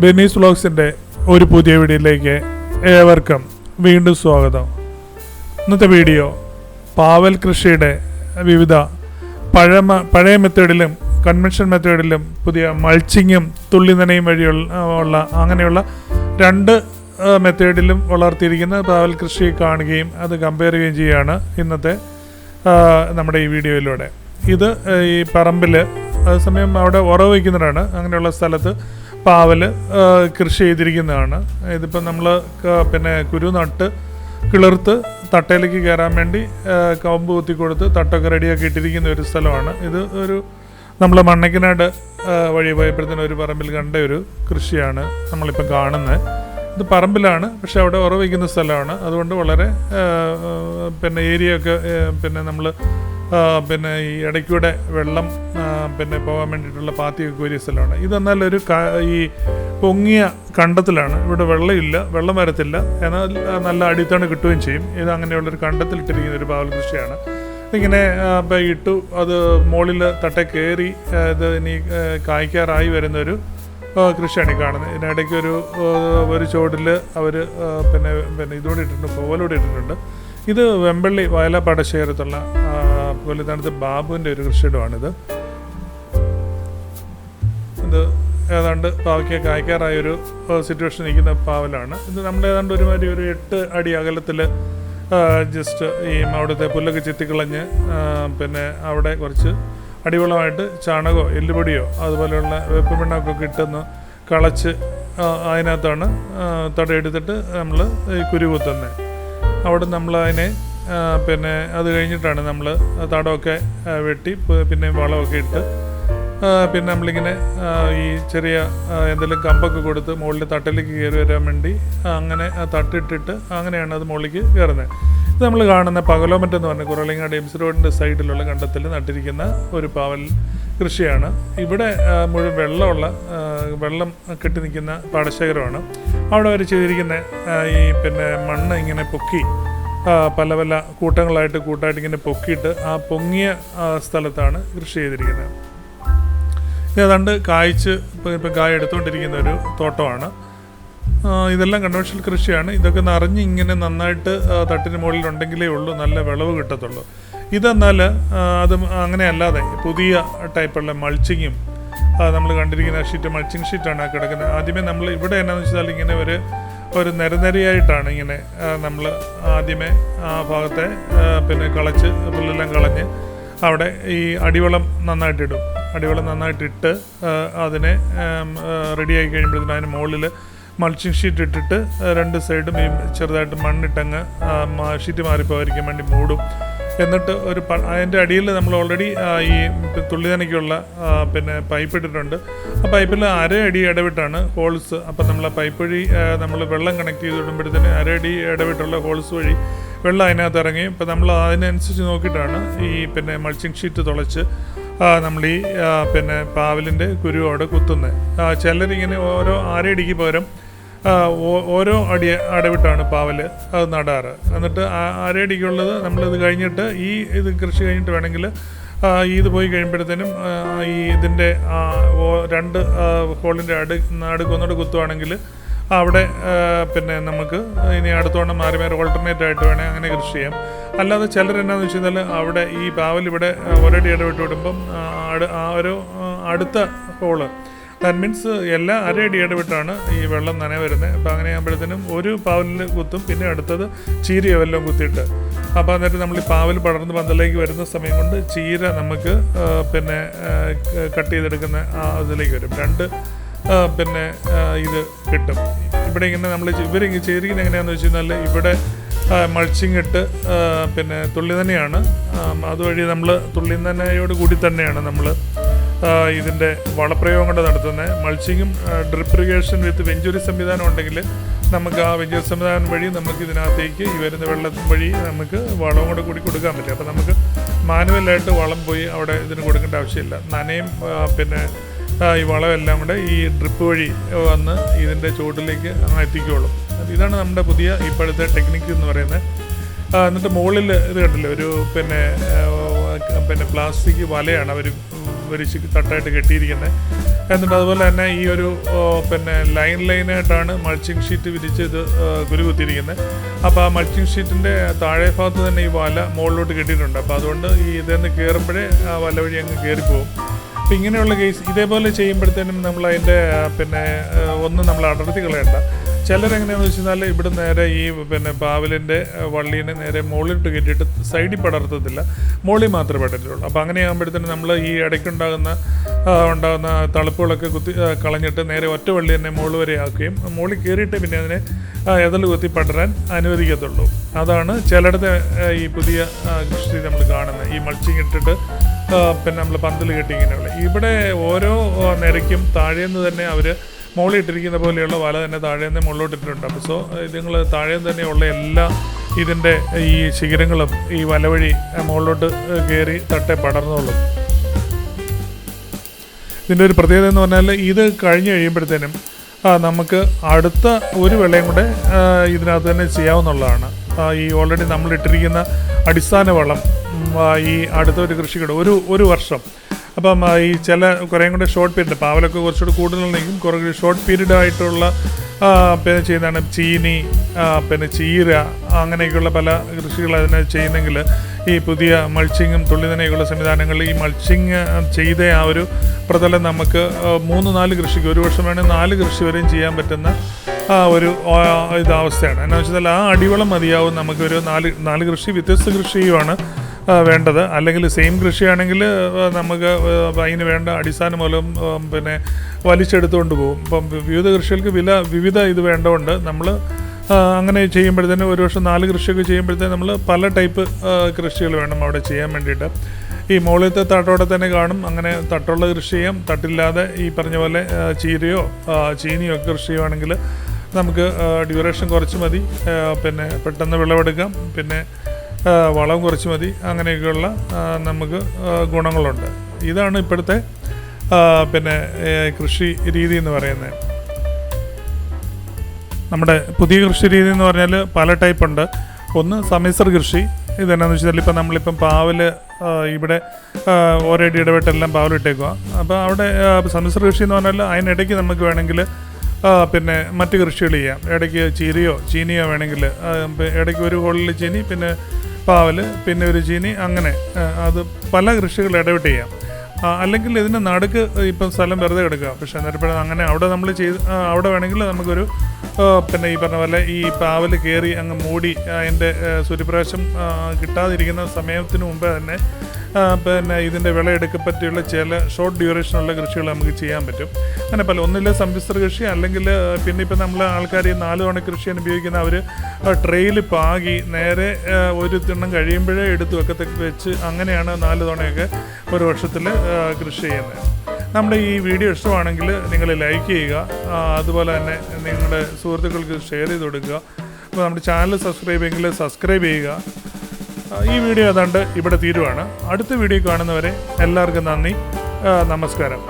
ബെന്നീസ് വ്ളോഗ്സിന്റെ ഒരു പുതിയ വീഡിയോയിലേക്ക് ഏവർക്കും വീണ്ടും സ്വാഗതം. ഇന്നത്തെ വീഡിയോ പാവൽ കൃഷിയുടെ വിവിധ പഴമ പഴയ മെത്തേഡിലും കൺവെൻഷൻ മെത്തേഡിലും പുതിയ മൾച്ചിങ്ങും തുള്ളി നനയും വഴിയുള്ള ഉള്ള അങ്ങനെയുള്ള രണ്ട് മെത്തേഡിലും വളർത്തിയിരിക്കുന്ന പാവൽ കൃഷി കാണുകയും അത് കമ്പയർ ചെയ്യുകയും ചെയ്യുകയാണ് ഇന്നത്തെ നമ്മുടെ ഈ വീഡിയോയിലൂടെ. ഇത് ഈ പറമ്പിൽ അതേസമയം അവിടെ ഉറവ് വയ്ക്കുന്നതാണ് അങ്ങനെയുള്ള സ്ഥലത്ത് പാവൽ ആ, കൃഷി ചെയ്തിരിക്കുന്നതാണ്. ഇതിപ്പോൾ നമ്മൾ പിന്നെ കുരു നട്ട് കിളിർത്ത് തട്ടയിലേക്ക് കയറാൻ വേണ്ടി കമ്പ് കുത്തി കൊടുത്ത് തട്ടൊക്കെ റെഡിയാക്കി ഇട്ടിരിക്കുന്ന ഒരു സ്ഥലമാണ്. ഇത് ഒരു നമ്മൾ മണ്ണക്കിനാട് വഴി പോയപ്പോഴത്തേനും ഒരു പറമ്പിൽ കണ്ട ഒരു കൃഷിയാണ് നമ്മളിപ്പോൾ കാണുന്നത്. ഇത് പറമ്പിലാണ് പക്ഷെ അവിടെ ഉറവയ്ക്കുന്ന വയ്ക്കുന്ന സ്ഥലമാണ്. അതുകൊണ്ട് വളരെ പിന്നെ ഏരിയ ഒക്കെ പിന്നെ നമ്മൾ പിന്നെ ഈ ഇടയ്ക്കൂടെ വെള്ളം പിന്നെ പോകാൻ വേണ്ടിയിട്ടുള്ള പാത്തിയൊക്കെ കോരിയ സ്ഥലമാണ്. ഇതെന്നാൽ ഒരു ഈ പൊങ്ങിയ കണ്ടത്തിലാണ്. ഇവിടെ വെള്ളമില്ല വെള്ളം വരത്തില്ല. എന്നാൽ നല്ല അടിത്തണ് കിട്ടുകയും ചെയ്യും. ഇത് അങ്ങനെയുള്ളൊരു കണ്ടത്തിലിട്ടിരിക്കുന്ന ഒരു പാവൽ കൃഷിയാണ്. ഇങ്ങനെ ഇട്ടു അത് മുകളിൽ തട്ട കയറി ഇത് ഇനി കായ്ക്കാറായി വരുന്നൊരു കൃഷിയാണ് ഈ കാണുന്നത്. ഇതിനിടയ്ക്ക് ഒരു ഒരു ചുവടിൽ അവർ പിന്നെ പിന്നെ ഇതുകൂടി ഇട്ടിട്ടുണ്ട് പോലൂടെ ഇട്ടിട്ടുണ്ട്. ഇത് വെമ്പള്ളി വയല പടശേഖരത്തുള്ള പുലിത്താനത്ത് ബാബുവിന്റെ ഒരു കൃഷിയിടമാണിത്. ഇത് ഏതാണ്ട് പാവയ്ക്ക് കായ്ക്കാറായ ഒരു സിറ്റുവേഷൻ നിൽക്കുന്ന പാവലാണ്. ഇത് നമ്മൾ ഏതാണ്ട് ഒരുമാതിരി ഒരു എട്ട് അടി അകലത്തിൽ ജസ്റ്റ് ഈ അവിടുത്തെ പുല്ലൊക്കെ ചെത്തിക്കളഞ്ഞ് പിന്നെ അവിടെ കുറച്ച് അടിവളമായിട്ട് ചാണകമോ എല്ലുപൊടിയോ അതുപോലെയുള്ള വേപ്പിമിണ്ണൊക്കെ കിട്ടുന്ന കളച്ച് അതിനകത്താണ് തടയെടുത്തിട്ട് നമ്മൾ ഈ കുരു കുത്തുന്നത് അവിടെ നമ്മൾ അതിനെ പിന്നെ അത് കഴിഞ്ഞിട്ടാണ് നമ്മൾ തടമൊക്കെ വെട്ടി പിന്നെ വളമൊക്കെ ഇട്ട് പിന്നെ നമ്മളിങ്ങനെ ഈ ചെറിയ എന്തെങ്കിലും കമ്പൊക്കെ കൊടുത്ത് മുകളിൽ തട്ടിലേക്ക് കയറി വരാൻ വേണ്ടി അങ്ങനെ തട്ടിട്ടിട്ട് അങ്ങനെയാണ് അത് മുകളിലേക്ക് കയറുന്നത്. ഇത് നമ്മൾ കാണുന്ന പകലോമറ്റ് എന്ന് പറഞ്ഞ കുറളിങ്ങാട് എംസ് റോഡിന്റെ സൈഡിലുള്ള കണ്ടത്തിൽ നട്ടിരിക്കുന്ന ഒരു പാവൽ കൃഷിയാണ്. ഇവിടെ മുഴുവൻ വെള്ളമുള്ള വെള്ളം കെട്ടി നിൽക്കുന്ന പാടശേഖരമാണ്. അവിടെ അവർ ചെയ്തിരിക്കുന്ന ഈ പിന്നെ മണ്ണ് ഇങ്ങനെ പൊക്കി പല പല കൂട്ടങ്ങളായിട്ട് കൂട്ടായിട്ട് ഇങ്ങനെ പൊക്കിയിട്ട് ആ പൊങ്ങിയ സ്ഥലത്താണ് കൃഷി ചെയ്തിരിക്കുന്നത്. ഇത് ഏതാണ്ട് കായ്ച്ച് ഇപ്പം ഇപ്പം കായ എടുത്തുകൊണ്ടിരിക്കുന്ന ഒരു തോട്ടമാണ്. ഇതെല്ലാം കൺവെൻഷണൽ കൃഷിയാണ്. ഇതൊക്കെ നിറഞ്ഞ് ഇങ്ങനെ നന്നായിട്ട് തട്ടിന് മുകളിൽ ഉണ്ടെങ്കിലേ ഉള്ളൂ നല്ല വിളവ് കിട്ടത്തുള്ളൂ. ഇതെന്നാൽ അത് അങ്ങനെ അല്ലാതെ പുതിയ ടൈപ്പുള്ള മൾച്ചിങ്ങും നമ്മൾ കണ്ടിരിക്കുന്ന ഷീറ്റ് മൾച്ചിങ് ഷീറ്റാണ് കിടക്കുന്നത്. ആദ്യമേ നമ്മൾ ഇവിടെ എന്നാന്ന് വെച്ചാൽ ഇങ്ങനെ ഒരു ഒരു നിരനിരയായിട്ടാണ് ഇങ്ങനെ നമ്മൾ ആദ്യമേ ആ ഭാഗത്തെ പിന്നെ കളച്ച് പുല്ലെല്ലാം കളഞ്ഞ് അവിടെ ഈ അടിവളം നന്നായിട്ടിടും. അടിവളം നന്നായിട്ടിട്ട് അതിനെ റെഡിയായി കഴിയുമ്പോഴത്തേനും അതിന് മുകളിൽ മൾച്ചിങ് ഷീറ്റ് ഇട്ടിട്ട് രണ്ട് സൈഡും ഈ ചെറുതായിട്ട് മണ്ണിട്ടങ്ങ് ഷീറ്റ് മാറിപ്പോയിരിക്കാൻ വേണ്ടി മൂടും. എന്നിട്ട് ഒരു അതിന്റെ അടിയിൽ നമ്മൾ ഓൾറെഡി ഈ തുള്ളി നനയ്ക്കുള്ള പിന്നെ പൈപ്പ് ഇട്ടിട്ടുണ്ട്. ആ പൈപ്പിൽ അര അടി ഇടവിട്ടാണ് ഹോൾസ് അപ്പം നമ്മൾ ആ പൈപ്പ് വഴി നമ്മൾ വെള്ളം കണക്ട് ചെയ്ത് വിടുമ്പോഴത്തേന് അര അടി ഇടവിട്ടുള്ള ഹോൾസ് വഴി വെള്ളം അതിനകത്ത് ഇറങ്ങി. ഇപ്പം നമ്മൾ അതിനനുസരിച്ച് നോക്കിയിട്ടാണ് ഈ പിന്നെ മൾച്ചിങ് ഷീറ്റ് തുളച്ച് നമ്മൾ ഈ പിന്നെ പാവലിന്റെ കുരു അവിടെ കുത്തുന്നത്. ചിലരിങ്ങനെ ഓരോ അരയടിക്ക് പകരം ഓരോ അടി അടവിട്ടാണ് പാവൽ അത് നടാറ്. എന്നിട്ട് അരയടിക്കുള്ളത് നമ്മളിത് കഴിഞ്ഞിട്ട് ഈ ഇത് കൃഷി കഴിഞ്ഞിട്ട് വേണമെങ്കിൽ ഇത് പോയി കഴിയുമ്പോഴത്തേനും ഈ ഇതിന്റെ രണ്ട് ഹോളിന്റെ അടു നടുക്കൊന്നോട് കുത്തുവാണെങ്കിൽ അവിടെ പിന്നെ നമുക്ക് ഇനി അടുത്തോണം മാറി മാറി ഓൾട്ടർനേറ്റ് ആയിട്ട് വേണേൽ അങ്ങനെ കൃഷി ചെയ്യാം. അല്ലാതെ ചിലർ എന്നാന്ന് വെച്ച് കഴിഞ്ഞാൽ അവിടെ ഈ പാവൽ ഇവിടെ ഒരടി ഇടവിട്ട് വിടുമ്പം ആ ഒരു അടുത്ത ഹോൾ ദാറ്റ് മീൻസ് എല്ലാ അരയടി ഇടവിട്ടാണ് ഈ വെള്ളം നന വരുന്നത്. അപ്പോൾ അങ്ങനെ ആകുമ്പോഴത്തേനും ഒരു പാവലിൽ കുത്തും പിന്നെ അടുത്തത് ചീരയ വല്ലതും കുത്തിയിട്ട്. അപ്പോൾ എന്നിട്ട് നമ്മൾ ഈ പാവൽ പടർന്ന് പന്തലേക്ക് വരുന്ന സമയം കൊണ്ട് ചീര നമുക്ക് പിന്നെ കട്ട് ചെയ്തെടുക്കുന്ന ആ ഇതിലേക്ക് വരും. രണ്ട് പിന്നെ ഇത് കിട്ടും. ഇവിടെ ഇങ്ങനെ നമ്മൾ ഇവരിങ്ങനെ ചെയ്തിരിക്കുന്നത് എങ്ങനെയാണെന്ന് വെച്ച് കഴിഞ്ഞാൽ ഇവിടെ മൾച്ചിങ് ഇട്ട് പിന്നെ തുള്ളി തന്നെയാണ്. അതുവഴി നമ്മൾ തുള്ളി തന്നെയോട് കൂടി തന്നെയാണ് നമ്മൾ ഇതിന്റെ വളപ്രയോഗം കൊണ്ട് നടത്തുന്നത് മൾച്ചിങ്ങും ഡ്രിപ്പ് ഇറിഗേഷൻ വിത്ത് വെഞ്ചുറി സംവിധാനം ഉണ്ടെങ്കിൽ നമുക്ക് ആ വെഞ്ചുറി സംവിധാനം വഴി നമുക്ക് ഇതിനകത്തേക്ക് ഈ വരുന്ന വെള്ളം വഴി നമുക്ക് വളവും കൂടെ കൂടി കൊടുക്കാൻ പറ്റും. അപ്പോൾ നമുക്ക് മാനുവലായിട്ട് വളം പോയി അവിടെ ഇതിന് കൊടുക്കേണ്ട ആവശ്യമില്ല. നനയും പിന്നെ ഈ വളമെല്ലാം കൂടെ ഈ ഡ്രിപ്പ് വഴി വന്ന് ഇതിന്റെ ചുവട്ടിലേക്ക് അങ്ങ് ഇതാണ് നമ്മുടെ പുതിയ ഇപ്പോഴത്തെ ടെക്നിക്ക് എന്ന് പറയുന്നത്. എന്നിട്ട് മുകളിൽ ഇത് കണ്ടില്ലേ? ഒരു പിന്നെ പിന്നെ പ്ലാസ്റ്റിക് വലയാണ്. അവർ വരിച്ച് തട്ടായിട്ട് കെട്ടിയിരിക്കുന്നത് എന്നിട്ട് അതുപോലെ തന്നെ ഈ ഒരു പിന്നെ ലൈൻ ലൈനായിട്ടാണ് മൾച്ചിങ് ഷീറ്റ് വിരിച്ച് ഇത് കുരുകുത്തിയിരിക്കുന്നത് അപ്പോൾ ആ മൾച്ചിങ് ഷീറ്റിന്റെ താഴെ ഭാഗത്ത് തന്നെ ഈ വല മുകളിലോട്ട് കെട്ടിയിട്ടുണ്ട്. അപ്പോൾ അതുകൊണ്ട് ഈ ഇതെന്ന് കയറുമ്പോഴേ ആ വല വഴി അങ്ങ് കയറിപ്പോവും അപ്പോൾ ഇങ്ങനെയുള്ള കേസ് ഇതേപോലെ ചെയ്യുമ്പോഴത്തേനും നമ്മൾ അതിന്റെ പിന്നെ ഒന്നും നമ്മൾ അടർത്തി കളയണ്ട. ചിലരെങ്ങനെയാണെന്ന് വെച്ച് കഴിഞ്ഞാൽ ഇവിടെ നേരെ ഈ പിന്നെ പാവലിന്റെ വള്ളീനെ നേരെ മുകളിലിട്ട് കെട്ടിയിട്ട് സൈഡിൽ പടർത്തത്തില്ല. മുകളിൽ മാത്രമേ പടരുള്ളൂ അപ്പോൾ അങ്ങനെ ആകുമ്പോഴത്തേനും നമ്മൾ ഈ ഇടയ്ക്കുണ്ടാകുന്ന ഉണ്ടാകുന്ന തളുപ്പുകളൊക്കെ കുത്തി കളഞ്ഞിട്ട് നേരെ ഒറ്റ വള്ളി തന്നെ മുകളിൽ വരെ ആക്കുകയും മുകളിൽ കയറിയിട്ട് പിന്നെ അതിനെ എതൽ കുത്തി പടരാൻ അനുവദിക്കത്തുള്ളൂ. അതാണ് ചിലയിടത്തെ ഈ പുതിയ കൃഷി നമ്മൾ കാണുന്നത്. ഈ മൾച്ചിങ് ഇട്ടിട്ട് പിന്നെ നമ്മൾ പന്തൽ കെട്ടി ഇങ്ങനെയുള്ള. ഇവിടെ ഓരോ നിരക്കും താഴേന്ന് തന്നെ അവർ മുകളിൽ ഇട്ടിരിക്കുന്ന പോലെയുള്ള വല തന്നെ താഴേന്ന് മുകളിലോട്ട് ഇട്ടിട്ടുണ്ട് അപ്പോൾ സോ നിങ്ങൾ താഴെ തന്നെയുള്ള എല്ലാ ഇതിന്റെ ഈ ശിഖരങ്ങളും ഈ വല വഴി മുകളിലോട്ട് കയറി തട്ടെ പടർന്നോളും ഇതിന്റെ ഒരു പ്രത്യേകത എന്ന് പറഞ്ഞാൽ ഇത് കഴിഞ്ഞ് കഴിയുമ്പോഴത്തേനും നമുക്ക് അടുത്ത ഒരു വെള്ളയും കൂടെ ഇതിനകത്ത് തന്നെ ചെയ്യാവുന്നതാണ്. ഈ ഓൾറെഡി നമ്മൾ ഇട്ടിരിക്കുന്ന അടിസ്ഥാന വളം ഈ അടുത്തൊരു കൃഷിയുടെ ഒരു ഒരു വർഷം. അപ്പം ഈ ചില കുറേയും കൂടെ ഷോർട്ട് പീരീഡ് പാവലൊക്കെ കുറച്ചുകൂടി കൂടുതലുണ്ടെങ്കിലും കുറേ ഷോർട്ട് പീരീഡ് ആയിട്ടുള്ള പിന്നെ ചെയ്യുന്നതാണ് ചീനി പിന്നെ ചീര അങ്ങനെയൊക്കെയുള്ള പല കൃഷികൾ അതിനെ ചെയ്യുന്നെങ്കിൽ ഈ പുതിയ മൾച്ചിങ്ങും തന്നെയൊക്കെയുള്ള സംവിധാനങ്ങളിൽ ഈ മൾച്ചിങ് ചെയ്ത ആ ഒരു പ്രതലം നമുക്ക് മൂന്ന് നാല് കൃഷിക്ക് ഒരു വർഷം വേണമെങ്കിൽ നാല് കൃഷി വരെയും ചെയ്യാൻ പറ്റുന്ന ഒരു ഇതാവസ്ഥയാണ്. എന്നാ വെച്ചാൽ ആ അടിവളം മതിയാവും നമുക്കൊരു നാല് നാല് കൃഷി വ്യത്യസ്ത കൃഷിയുമാണ് വേണ്ടത്. അല്ലെങ്കിൽ സെയിം കൃഷിയാണെങ്കിൽ നമുക്ക് അതിന് വേണ്ട അടിസ്ഥാന മൂലം പിന്നെ വലിച്ചെടുത്തുകൊണ്ട് പോകും. ഇപ്പം വിവിധ കൃഷികൾക്ക് വില വിവിധ ഇത് വേണ്ടതുകൊണ്ട് നമ്മൾ അങ്ങനെ ചെയ്യുമ്പോഴത്തേനും ഒരു വർഷം നാല് കൃഷിയൊക്കെ ചെയ്യുമ്പോഴത്തേനും നമ്മൾ പല ടൈപ്പ് കൃഷികൾ വേണം അവിടെ ചെയ്യാൻ വേണ്ടിയിട്ട്. ഈ മുകളിലത്തെ തട്ടോടെ തന്നെ കാണും. അങ്ങനെ തട്ടുള്ള കൃഷി ചെയ്യാം. തട്ടില്ലാതെ ഈ പറഞ്ഞ പോലെ ചീരയോ ചീനിയോ ഒക്കെ കൃഷി ചെയ്യുവാണെങ്കിൽ നമുക്ക് ഡ്യൂറേഷൻ കുറച്ച് മതി. പിന്നെ പെട്ടെന്ന് വിളവെടുക്കാം. പിന്നെ വളം കുറച്ച് മതി അങ്ങനെയൊക്കെയുള്ള നമുക്ക് ഗുണങ്ങളുണ്ട്. ഇതാണ് ഇപ്പോഴത്തെ പിന്നെ കൃഷി രീതി എന്ന് പറയുന്നത്. നമ്മുടെ പുതിയ കൃഷി രീതി എന്ന് പറഞ്ഞാൽ പല ടൈപ്പ് ഉണ്ട്. ഒന്ന് സമ്മിശ്ര കൃഷി ഇതെന്നാന്ന് വെച്ചാൽ ഇപ്പം നമ്മളിപ്പം പാവൽ ഇവിടെ ഒരടി ഇടവിട്ടെല്ലാം പാവലിട്ടേക്കുക അപ്പോൾ അവിടെ സമ്മിശ്ര കൃഷി എന്ന് പറഞ്ഞാൽ അതിനിടയ്ക്ക് നമുക്ക് വേണമെങ്കിൽ പിന്നെ മറ്റ് കൃഷികൾ ചെയ്യാം. ഇടയ്ക്ക് ചീരയോ ചീനിയോ വേണമെങ്കിൽ ഇടയ്ക്ക് ഒരു ഹോളിൽ ചീനി പിന്നെ പാവൽ പിന്നെ ഒരു ചീനി അങ്ങനെ അത് പല കൃഷികൾ ഇടവിട്ട് ചെയ്യാം. അല്ലെങ്കിൽ ഇതിന് നടുക്ക് ഇപ്പം സ്ഥലം വെറുതെ എടുക്കുക. പക്ഷേ അന്നേരപ്പോഴും അങ്ങനെ അവിടെ നമ്മൾ ചെയ്ത് അവിടെ വേണമെങ്കിൽ നമുക്കൊരു പിന്നെ ഈ പറഞ്ഞ പോലെ ഈ പാവൽ കയറി അങ്ങ് മൂടി അതിന്റെ സൂര്യപ്രകാശം കിട്ടാതിരിക്കുന്ന സമയത്തിന് മുമ്പേ തന്നെ പിന്നെ ഇതിന്റെ വിളയെടുക്ക പറ്റിയുള്ള ചില ഷോർട്ട് ഡ്യൂറേഷനുള്ള കൃഷികൾ നമുക്ക് ചെയ്യാൻ പറ്റും. അങ്ങനെ പല ഒന്നില്ല സമ്മിശ്ര കൃഷി അല്ലെങ്കിൽ പിന്നെ ഇപ്പം നമ്മൾ ആൾക്കാർ ഈ നാല് തവണ കൃഷി അനുഭവിക്കുന്ന അവർ ട്രെയിൽ പാകി നേരെ ഒരു തിണ്ണം കഴിയുമ്പോഴേ എടുത്ത് വെക്കത്തൊക്കെ വെച്ച് അങ്ങനെയാണ് നാല് തവണയൊക്കെ ഒരു വർഷത്തിൽ കൃഷി ചെയ്യുന്നത്. നമ്മുടെ ഈ വീഡിയോ ഇഷ്ടമാണെങ്കിൽ നിങ്ങൾ ലൈക്ക് ചെയ്യുക അതുപോലെ തന്നെ നിങ്ങളുടെ സുഹൃത്തുക്കൾക്ക് ഷെയർ ചെയ്ത് കൊടുക്കുക. അപ്പോൾ നമ്മുടെ ചാനൽ സബ്സ്ക്രൈബ് ചെയ്യുമെങ്കിൽ സബ്സ്ക്രൈബ് ചെയ്യുക. ഈ വീഡിയോ ഏതാണ്ട് ഇവിടെ തീരുവാണ്. അടുത്ത വീഡിയോ കാണുന്നവരെ എല്ലാവർക്കും നന്ദി. നമസ്കാരം.